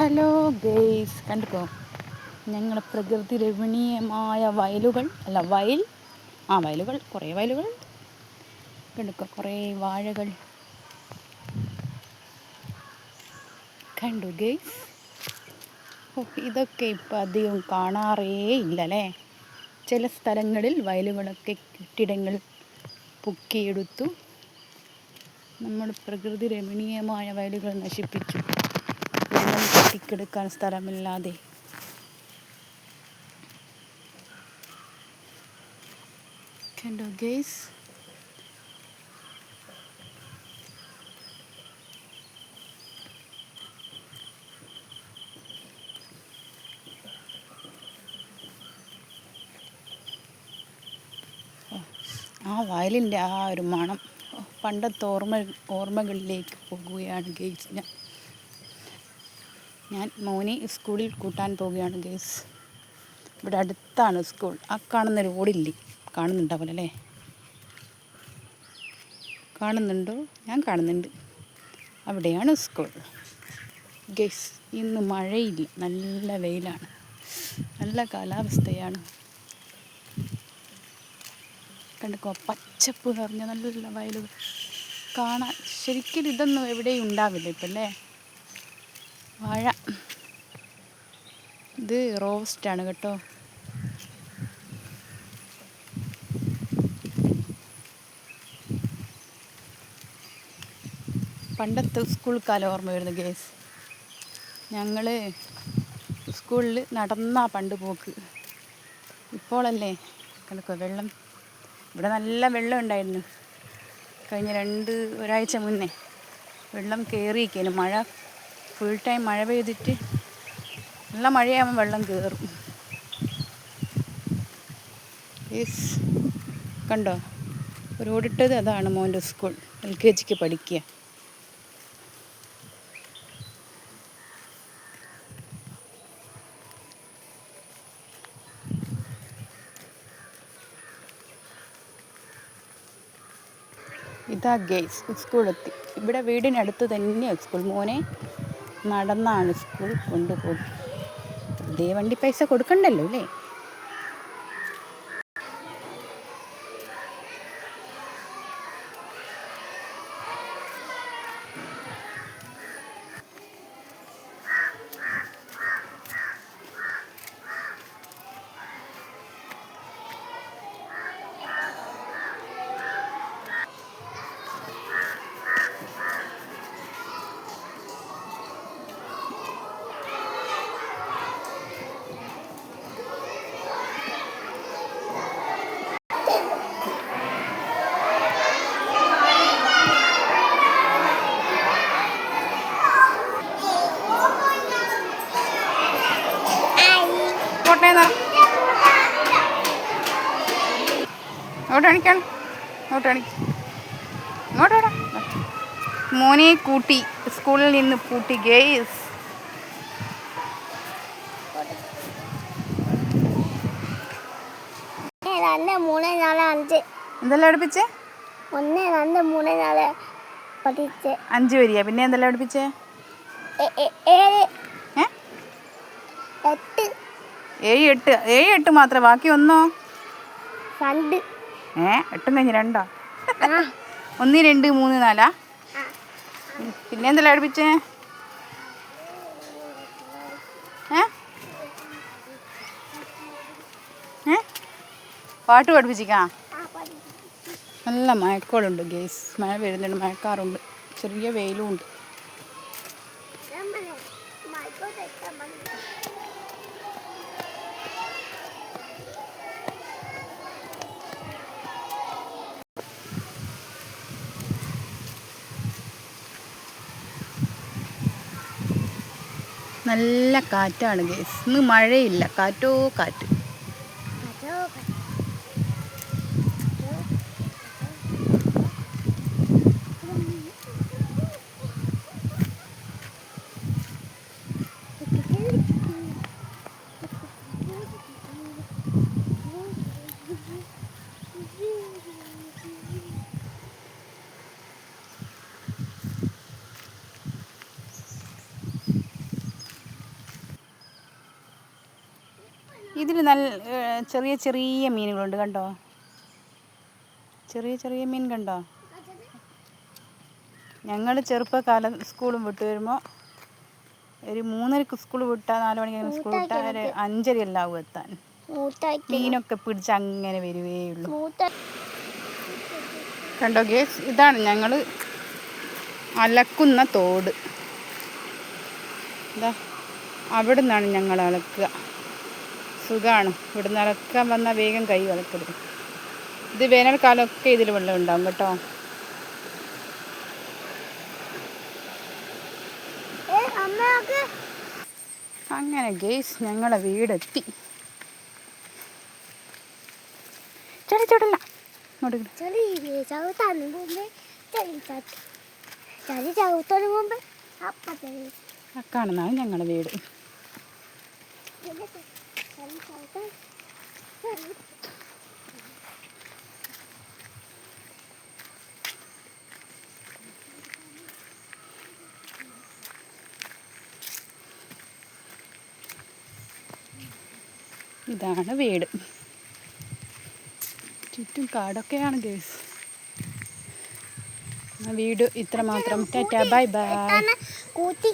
Hello guys കണ്ടിക്കോ ഞങ്ങളുടെ പ്രകൃതി രമണീയമായ വയലുകൾ അല്ല വയൽ ആ വയലുകൾ കുറേ വയലുകൾ കണ്ടിക്കോ കുറേ വാഴകൾ. കണ്ടു ഗെയ്സ് ഇതൊക്കെ ഇപ്പം അധികം കാണാറേ ഇല്ലല്ലേ? ചില സ്ഥലങ്ങളിൽ വയലുകളൊക്കെ കെട്ടിടങ്ങൾ പൊക്കിയെടുത്തു. നമ്മുടെ പ്രകൃതി രമണീയമായ വയലുകൾ നശിപ്പിച്ചു. വെള്ളം കെട്ടിക്കെടുക്കാൻ സ്ഥലമില്ലാതെ. കണ്ടോ ഗേസ്? ആ വയലിന്റെ ആ ഒരു മണം. പണ്ടത്തെ ഓർമ്മ ഓർമ്മകളിലേക്ക് പോകുകയാണ് ഗേസ് ഞാൻ മോനെ സ്കൂളിൽ കൂട്ടാൻ പോവുകയാണ് ഗേസ് ഇവിടെ അടുത്താണ് സ്കൂൾ. ആ കാണുന്ന റോഡില്ലേ? കാണുന്നുണ്ടാവില്ല അല്ലേ? കാണുന്നുണ്ടോ? ഞാൻ കാണുന്നുണ്ട്. അവിടെയാണ് സ്കൂൾ. ഗേസ് ഇന്ന് മഴയില്ല. നല്ല വെയിലാണ്. നല്ല കാലാവസ്ഥയാണ്. കണ്ടോ പച്ചപ്പ് നിറഞ്ഞ നല്ല വയലുകൾ. കാണാൻ ശരിക്കും ഇതൊന്നും എവിടെയും ഉണ്ടാവില്ല ഇപ്പം അല്ലേ വാഴ. ഇത് റോസ്റ്റാണ് കേട്ടോ. പണ്ടത്തെ സ്കൂൾ കാലം ഓർമ്മ വരുന്നു ഗേസ് ഞങ്ങൾ സ്കൂളിൽ നടന്നാ പണ്ട് പോക്ക്. ഇപ്പോഴല്ലേ കണക്കോ വെള്ളം ഇവിടെ നല്ല വെള്ളം ഉണ്ടായിരുന്നു. കഴിഞ്ഞ രണ്ട് ഒരാഴ്ച മുന്നേ വെള്ളം കയറിയിരിക്കുന്നു മഴ ഫുൾ ടൈം മഴ പെയ്തിട്ട് നല്ല മഴയാകുമ്പോൾ വെള്ളം കയറും യെസ് കണ്ടോ? റോഡിട്ടത് അതാണ് മോന്റെ സ്കൂൾ എൽ കെ ജിക്ക് പഠിക്കുക. ഇതാ ഗേസ് സ്കൂളെത്തി ഇവിടെ വീടിനടുത്ത് തന്നെയാണ് സ്കൂൾ. മോനെ നടന്നാണ് സ്കൂൾ കൊണ്ടുപോയി വെറുതെ വണ്ടി പൈസ കൊടുക്കണ്ടല്ലോ അല്ലേ? കോട്ടയെന്നാ ഇങ്ങോട്ട് കാണിക്കാണ് ഇങ്ങോട്ട് കാണിക്ക. ഇങ്ങോട്ട് വേണം മോനെ കൂട്ടി. സ്കൂളിൽ നിന്ന് കൂട്ടി ഗേസ്. രണ്ട് മൂന്ന് നാല് അഞ്ച്. എന്തെല്ലാം അടുപ്പിച്ചേ ഒന്ന് രണ്ട് മൂന്ന് നാല് പഠിച്ച്. അഞ്ച് വരിക പിന്നെ എന്തെല്ലാം അടുപ്പിച്ചേ ഏഴ്. എട്ട്. ഏഴ് എട്ട് ഏഴ് എട്ട് മാത്രമേ ബാക്കി ഒന്നോ? രണ്ട്. ഏ എട്ടും കഴിഞ്ഞ് രണ്ടോ? ഒന്ന് രണ്ട് മൂന്ന് നാലാ. പിന്നെ എന്തല്ല അടുപ്പിച്ചേ? ഏ? പാട്ട് പഠിപ്പിച്ചിക്കാ? നല്ല മഴക്കോളുണ്ട് ഗേസ്. മഴ വരുന്നുണ്ട് മഴക്കാറുണ്ട്. ചെറിയ വെയിലും ഉണ്ട്. നല്ല കാറ്റാണ് ഗേസ്. ഇന്ന് മഴയില്ല. കാറ്റോ കാറ്റ്. ഇതിൽ നല്ല ചെറിയ ചെറിയ മീനുകളുണ്ട് കണ്ടോ? ചെറിയ ചെറിയ മീൻ കണ്ടോ? ഞങ്ങൾ ചെറുപ്പകാലം സ്കൂളും വിട്ട് വരുമ്പോൾ ഒരു മൂന്നരക്ക് സ്കൂൾ വിട്ടാൽ നാല് മണിക്ക് സ്കൂൾ വിട്ടാൽ ഒരു അഞ്ചര എല്ലാവും എത്താൻ. മീനൊക്കെ പിടിച്ച് അങ്ങനെ വരുവേ ഉള്ളൂ. കണ്ടോ ഗേസ് ഇതാണ് ഞങ്ങൾ അലക്കുന്ന തോട്. ഇതാ അവിടെ നിന്നാണ് ഞങ്ങൾ അലക്കുക. സുഖമാണ് ഇവിടുന്ന് നിറക്കാൻ വന്നാൽ വേഗം കൈ വളക്കരുത് ഇത് വേനൽക്കാലമൊക്കെ ഇതിൽ വെള്ളം ഉണ്ടാവും കേട്ടോ. അങ്ങനെ ഗേസ് ഞങ്ങളെ വീടെത്തി. ചളി ആ കാണുന്നതാണ് ഞങ്ങളുടെ വീട്. ഇതാണ് വീട്. ചുറ്റും കാടൊക്കെയാണ് ഗേസ് വീട് ഇത്ര മാത്രം ടാറ്റാ ബൈ ബൈ. കൂട്ടി